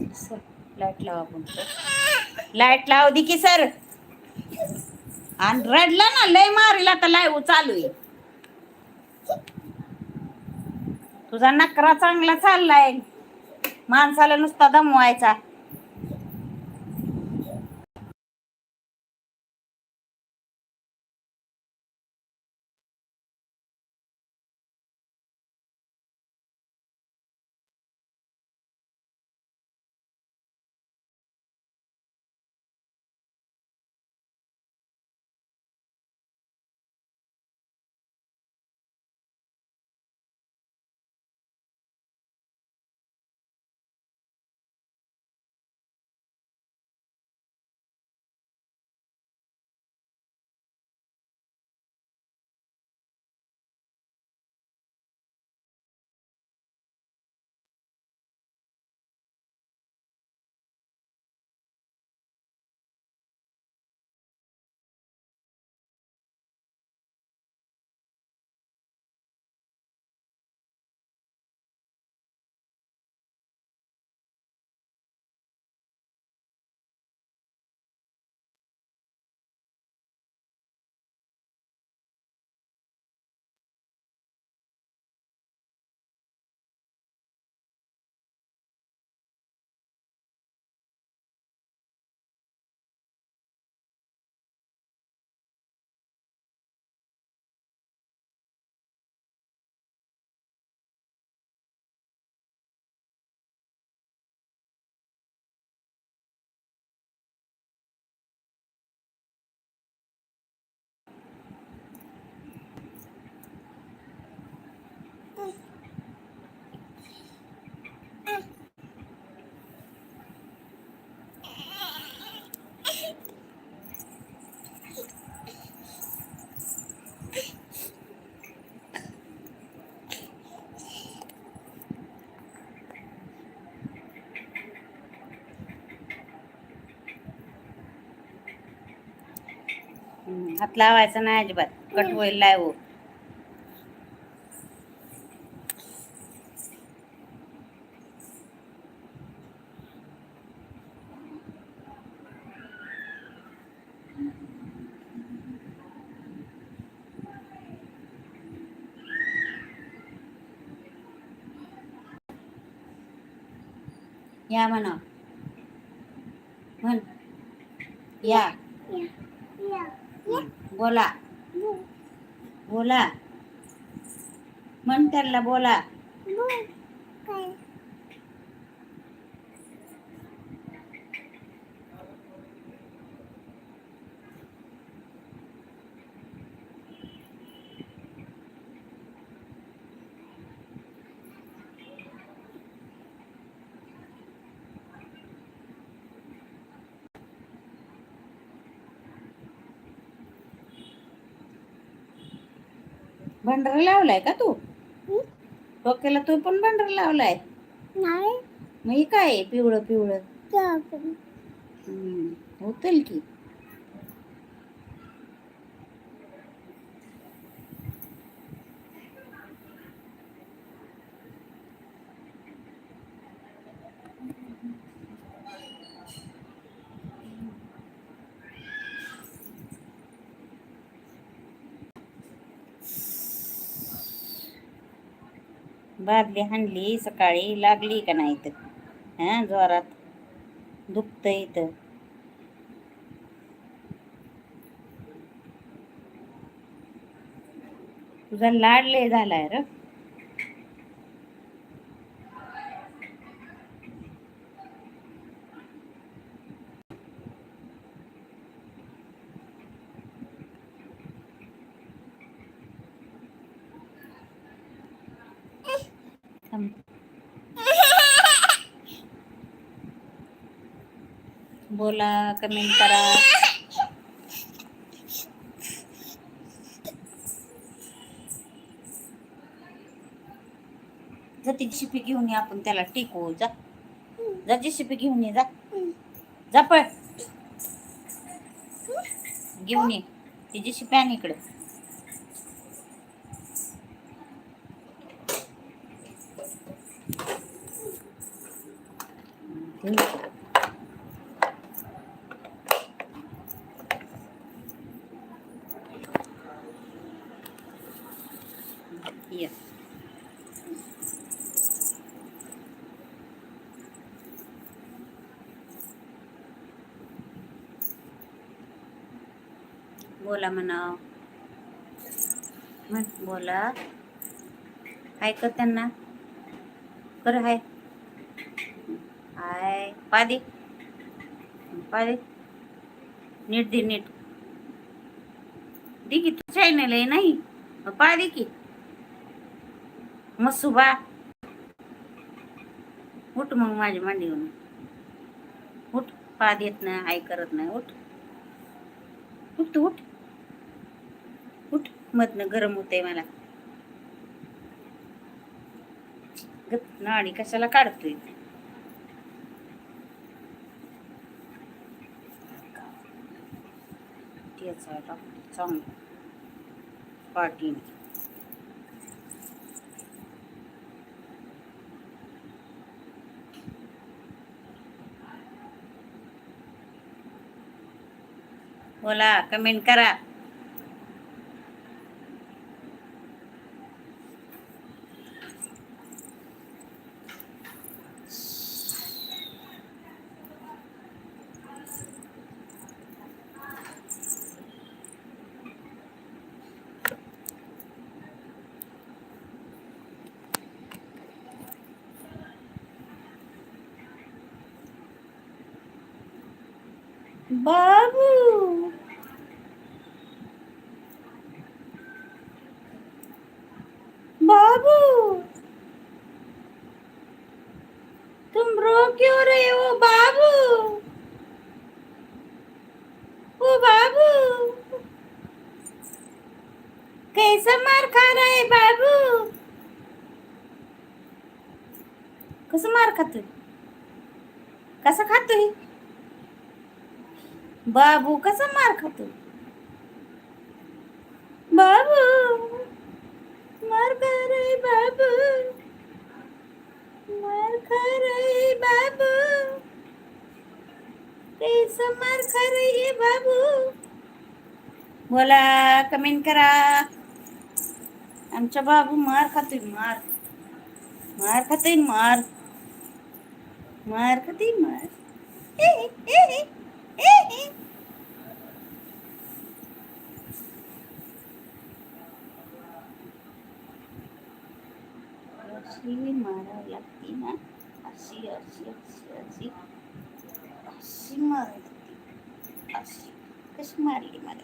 Light लावा पण light लाव दे की सर. आणि रडला ना लय मारीला तर लाईव चालू आहे. तुझा नकरा चांगला चाललाय. माणसाला नुसता दमवायचा. हात लावायचा नाही अजिबात. कट होईल लाईव या म्हणा. म्हण. या. बोला. बोला. म्हण बोला. भंडारा लावलाय का तू? डोक्याला तू पण भंडारा लावलाय? मग हे काय पिवळं पिवळं होतील की. बादली हाणली सकाळी लागली का नाही तर? हा जोरात दुखतं इथं. तुझा लाडले झालाय र. बोला कमेंट करा. जा ती शिपी घेऊन ये आपण त्याला टिकवू जा. जा जी शिपी घेऊन ये जा. जा पळ. घेऊन ये. तिची शिपी आणि इकडे. ये बोला म्हणा म्हण बोला हाय कर त्यांना कर हाय हाय पादी पादी नीट दे नीट दे की तू चॅनल आहे नाही मग पा दे की उठ मग माझी मांडी उठ पा देत नाही हाय करत नाही. उठ. उठ तू उठ. उठ मधनं गरम होते मला. गप नाडी कशाला काढतोय? त्याचा डॉक्टर चांगला. पाटीने बोला कमेंट करा बाबू कसा खातोय? बाबू कसा मार खातो बाबू, मार खा रे बाबू, मार खा रे बाबू कैसा मार खा रे ये बाबू। बोला कमेंट करा. आमचा बाबू मार खातोय, मार. मार खातोय, मार. માર કદી así, Mara Latina, así, así, así, así, así, Mara Latina, así, casi Marley, Mara,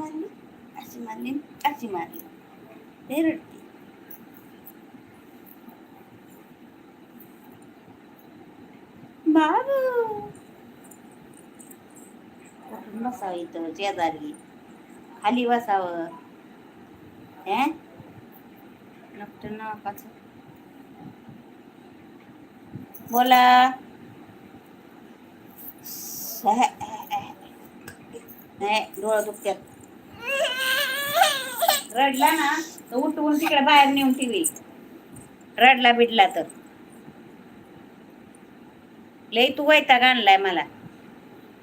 Marley, así Marley, así Marley, बाबू बसावं इथं शेजारी खाली बसावं. हे? डॉक्टर नावाचं. बोला. नाही डोळं दुखत्यात. रडला ना तर उठवून तिकडे बाहेर नेऊन टीव्ही रडला बिडला तर. लय तू वैताग आणलाय मला.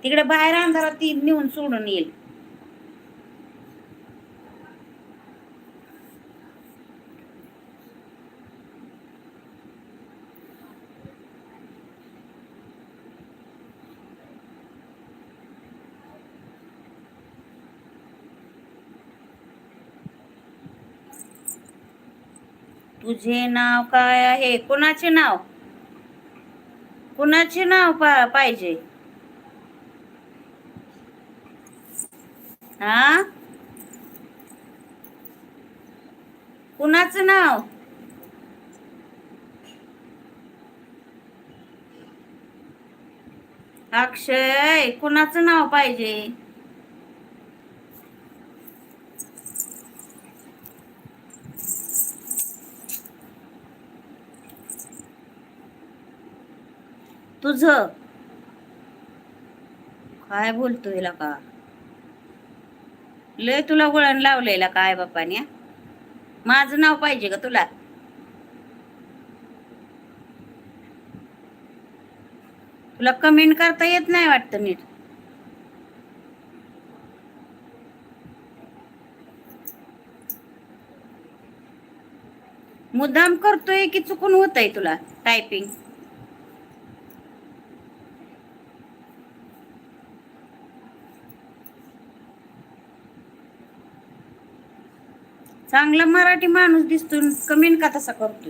तिकडे बाहेर अंधारात ती नेऊन सोडून येईल. तुझे नाव काय आहे? कोणाचे नाव? कुणाचे नाव पा पाहिजे? हा? कुणाचं नाव? अक्षय कुणाचं नाव पाहिजे? तुझ? काय बोलतो हिला का? लय तुला वळण लावलेला काय बापाने माझं नाव पाहिजे का तुला? तुला कमेंट करता येत नाही वाटत नीट? मुद्दाम करतोय की चुकून होत आहे तुला टायपिंग चांगला मराठी माणूस दिसतो कमेंट का तसा करतो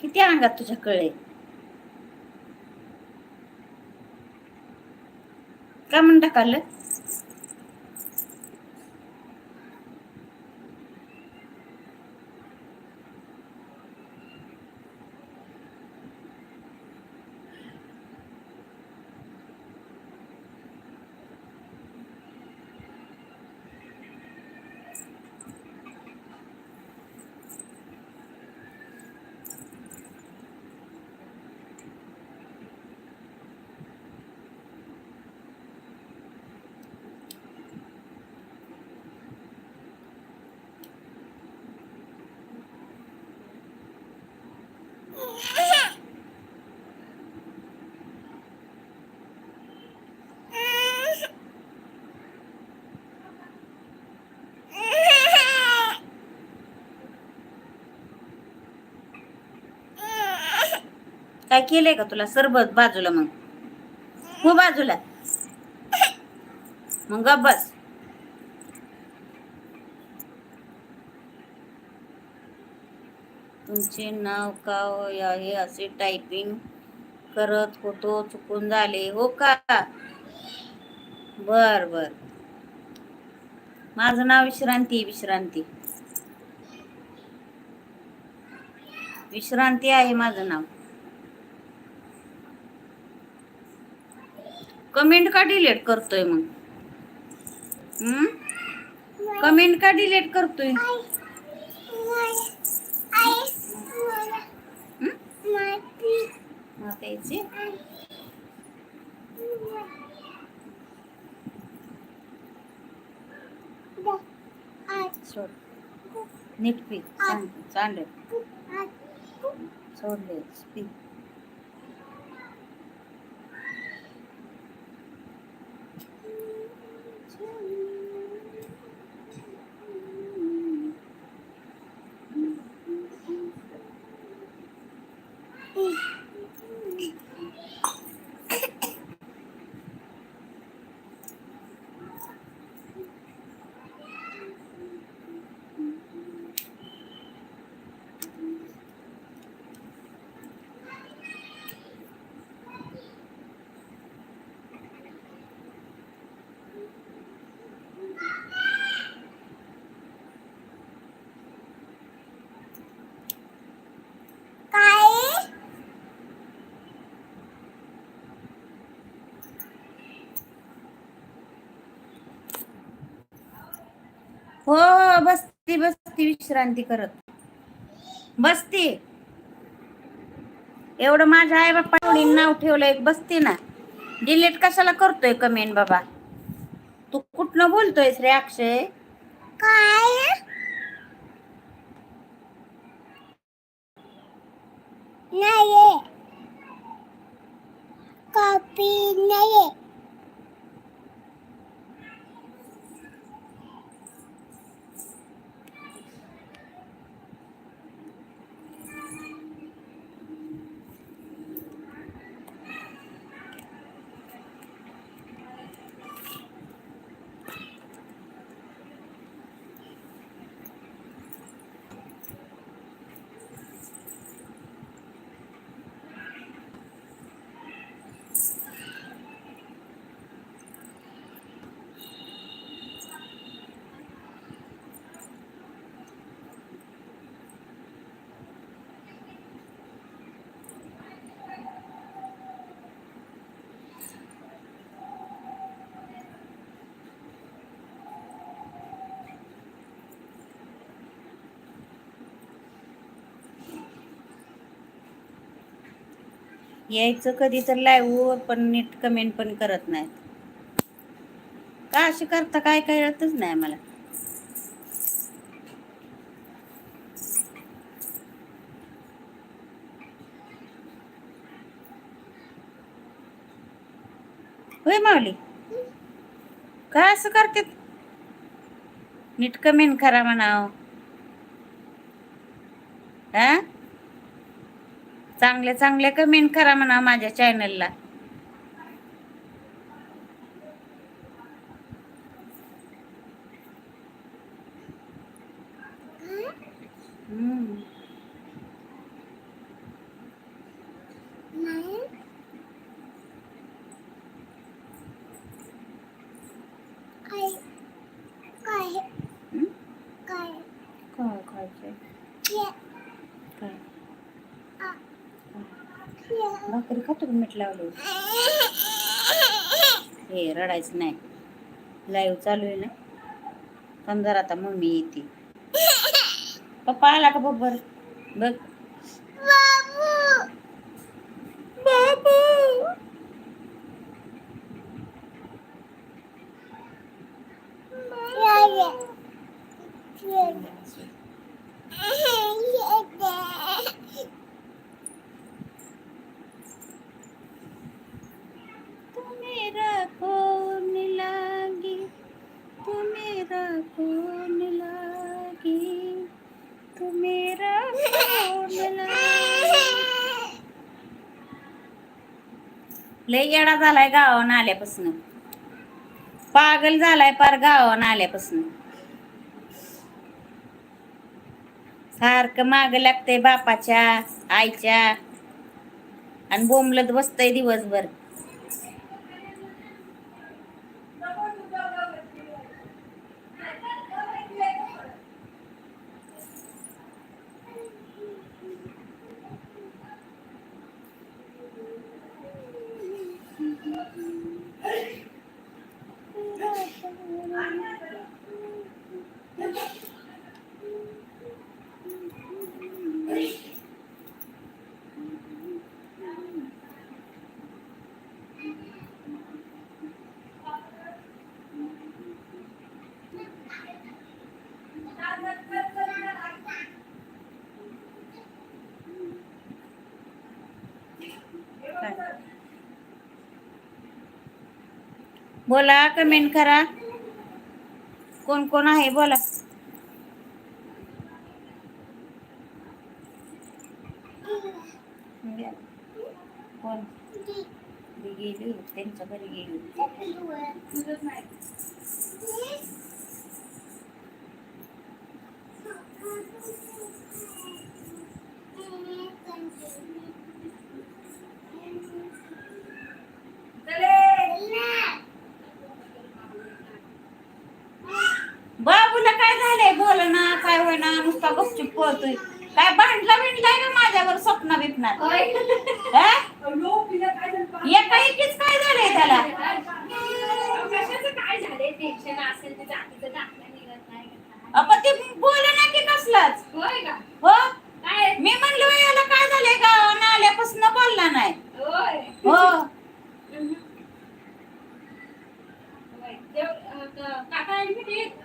किती अंगात तुझ्या कळे? का म्हणता टाकालं काय केलंय का तुला? सरबत बाजूला मग. हो बाजूला. मग बस. तुमचे नाव का हो? आहे असे टायपिंग करत होतो चुकून झाले. हो का? बर बर. माझं नाव विश्रांती विश्रांती. विश्रांती आहे माझं नाव. कमेंट का डिलीट करतोय मग? कमेंट का डिलीट करतोय? सोड. नीट पी चांगलं सांड सोडले पी हो हो बसती बसती विश्रांती करत. बसती. एवढं माझ्या आई बाप्पा नाव ठेवलंय बसती ना. डिलीट कशाला करतोय कमेंट बाबा? तू कुठनं बोलतोयस रे अक्षय? काय? नाही कॉपी नाही यायचं कधी तर लाईव्हवर पण नीट कमेंट पण करत नाहीत. का असे करता? काय कळतच नाही मला होय माऊली? काय असं करते? नीट कमेंट करा म्हणाव हा चांगले चांगले कमेंट करा म्हणा माझ्या चॅनलला काय? काय? काय काय खायचंय ये काय आ काय? भाकरी खातो का मीठ लावलं हे रडायचं नाही. लाईव्ह चालू आहे ना. समजा आता मम्मी येते. पप्पा आला का बरोबर बघ बाबू बाबू ये ये ये तू मेरा कौन लागी तू फोन लागे तू मेरा फोन लय येडा झालाय गावानं आल्यापासून. पागल झालाय पार गावानं आल्यापासून. सारखं माग लागतंय बापाच्या आईच्या. आणि बोंबलत बसतंय दिवसभर. बोला कमेंट करा. कोण कोण आहे बोला. कोण? गेली त्यांच्या घरी गेली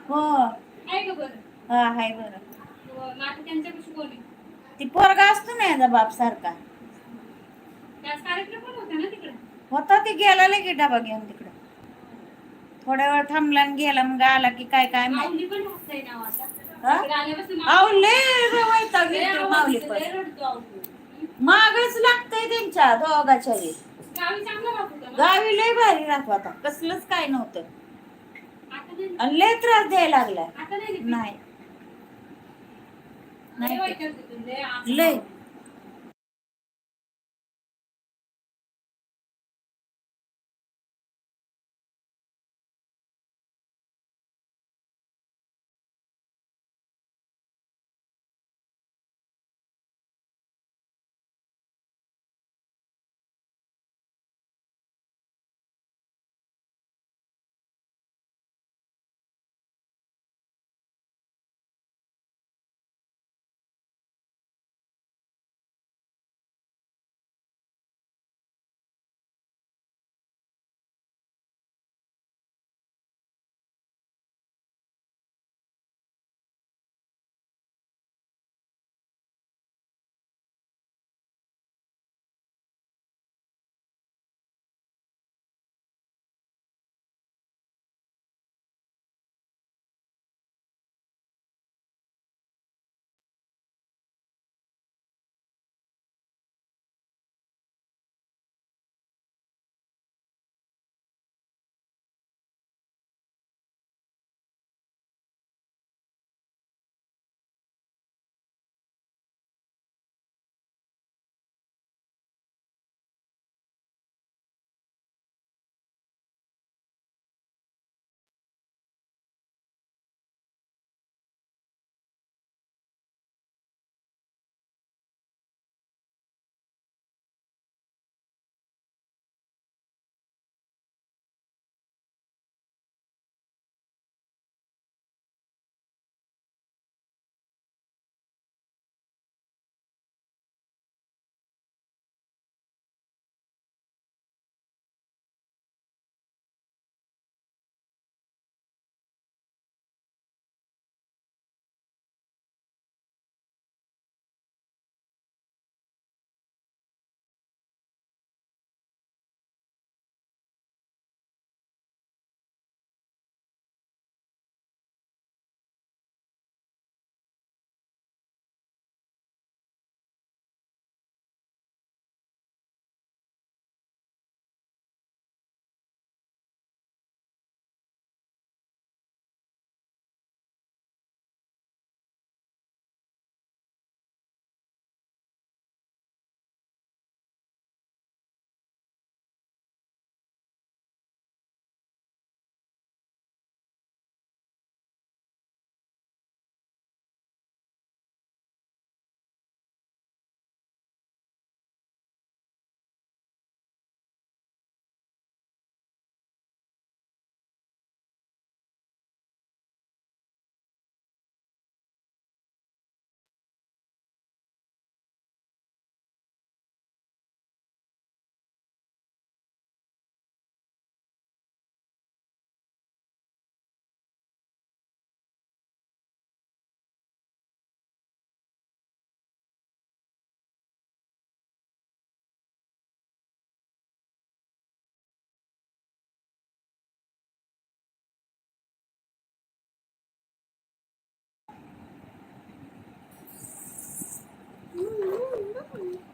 हो. हा हाय बरं. ती पोरगा असतो ना याचा बाप सारखा. होता ते गेला लगे डबा घेऊन तिकडं. थोड्या वेळ थांबला आणि गेला मग आला की काय काय माहीत. हा? मागच लागतंय त्यांच्या दोघाच्या. गावी लय भारी राहतो आता. कसलंच काय नव्हतं. आणि लय त्रास द्यायला लागलाय. नाही नाही. लय. Definitely.